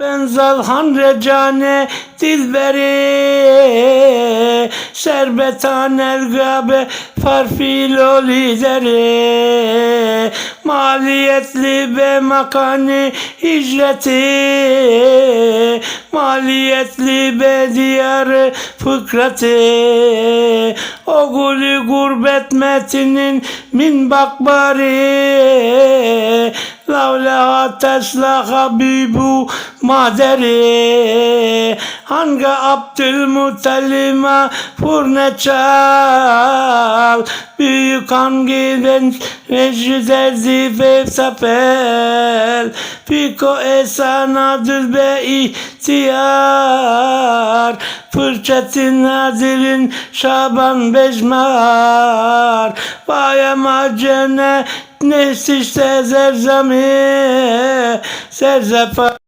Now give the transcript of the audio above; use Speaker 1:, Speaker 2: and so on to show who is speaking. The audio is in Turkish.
Speaker 1: Ben zalhan recane dilberi Şerbetan ergabe farfilo lideri. Maliyetli be makani hicreti Maliyetli be diyarı fıkrati O guli gurbet metinin min bakbari Lavleha tesla habibu maderi Hangi Abdülmuttalima furne çal Büyük hangi ben meclide zife sapel Fiko esanadır be ihtiyar Fırçetin nazirin Şaban Bejmar. Vay ama cennet Nefs işte zerzami Serzefa